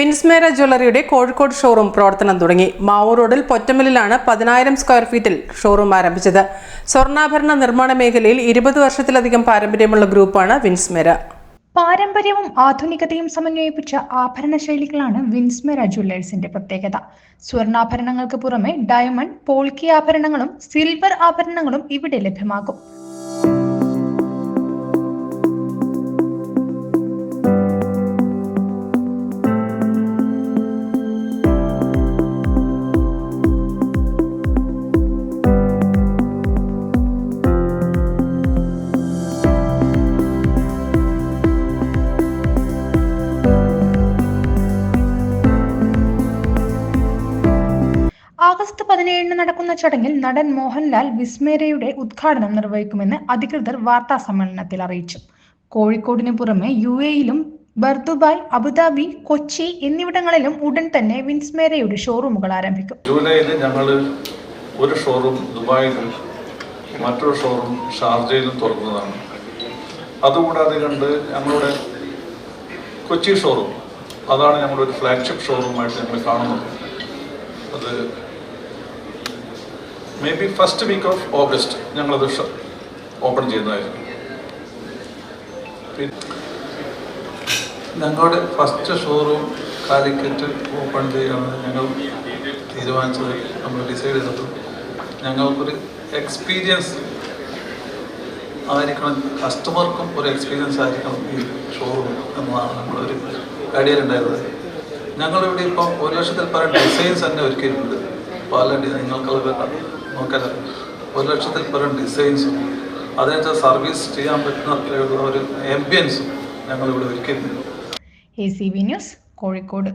Vinsmera ജ്വല്ലറിയുടെ Kozhikode showroom പ്രവർത്തനം തുടങ്ങി. മാവൂർ റോഡിൽ പൊറ്റമലിലാണ് പതിനായിരം സ്ക്വയർ ഫീറ്റിൽ ഷോറൂം ആരംഭിച്ചത്. സ്വർണാഭരണ നിർമ്മാണ മേഖലയിൽ ഇരുപത് വർഷത്തിലധികം പാരമ്പര്യമുള്ള ഗ്രൂപ്പാണ് വിൻസ്മേര. പാരമ്പര്യവും ആധുനികതയും സമന്വയിപ്പിച്ച ആഭരണ ശൈലികളാണ് വിൻസ്മേര ജ്വല്ലേഴ്സിന്റെ പ്രത്യേകത. സ്വർണാഭരണങ്ങൾക്ക് പുറമെ ഡയമണ്ട് പോൾക്കി ആഭരണങ്ങളും സിൽവർ ആഭരണങ്ങളും ഇവിടെ ലഭ്യമാകും. ആഗസ്റ്റ് പതിനേഴിന് നടക്കുന്ന ചടങ്ങിൽ നടൻ മോഹൻലാൽ വിസ്മേരയുടെ ഉദ്ഘാടനം നിർവഹിക്കുമെന്ന് അധികൃതർ വാർത്താ സമ്മേളനത്തിൽ അറിയിച്ചു. കോഴിക്കോടിന് പുറമെ U എയിലും Bur Dubai Abu Dhabi Kochi എന്നിവിടങ്ങളിലും ഉടൻ തന്നെ വിൻസ്മേരയുടെ ഷോറൂമുകൾ ആരംഭിക്കും. ജൂലൈയിൽ ഞങ്ങൾ ഒരു ഷോറൂം ദുബായിലും മറ്റൊരു ഷോറൂം ഷാർജയിലും തുറന്നതാണ്. അതുകൂടാതെ കണ്ട് ഞങ്ങളുടെ കൊച്ചി ഷോറൂം അതാണ് ഞങ്ങളുടെ ഒരു ഫ്ലാഗ്ഷിപ്പ് ഷോറൂമായിട്ട് ഞങ്ങൾ കാണുന്നത്. അത് may be first week of August ഞങ്ങളത് ഓപ്പൺ ചെയ്യുന്നതായിരുന്നു. ഞങ്ങളുടെ ഫസ്റ്റ് ഷോറൂം കാലിക്കറ്റ് ഓപ്പൺ ചെയ്യാമെന്ന് ഞങ്ങൾ തീരുമാനിച്ചത്. നമ്മൾ ഡിസൈഡ് ചെയ്തത് ഞങ്ങൾക്കൊരു എക്സ്പീരിയൻസ് ആയിരിക്കണം കസ്റ്റമർക്കും ഒരു എക്സ്പീരിയൻസ് ആയിരിക്കണം ഈ ഷോറൂം എന്നതാണ് നമ്മളൊരു ഐഡിയ ഉണ്ടായിരുന്നത്. ഞങ്ങളിവിടെ ഇപ്പം ഒരു ലക്ഷത്തിൽ പല ഡിസൈൻസ് തന്നെ ഒരുക്കിയിട്ടുണ്ട്. പല ഡിസൈൻ നിങ്ങൾക്കത് നോക്കാൻ ഒരു ലക്ഷത്തിൽ പരം ഡിസൈൻസും അതിനകത്ത് സർവീസ് ചെയ്യാൻ പറ്റുന്ന അത്രയുള്ള ഒരു എംബിയൻസും ഞങ്ങളിവിടെ ഒരുക്കിയിട്ടുണ്ട്. A C B news Kozhikode.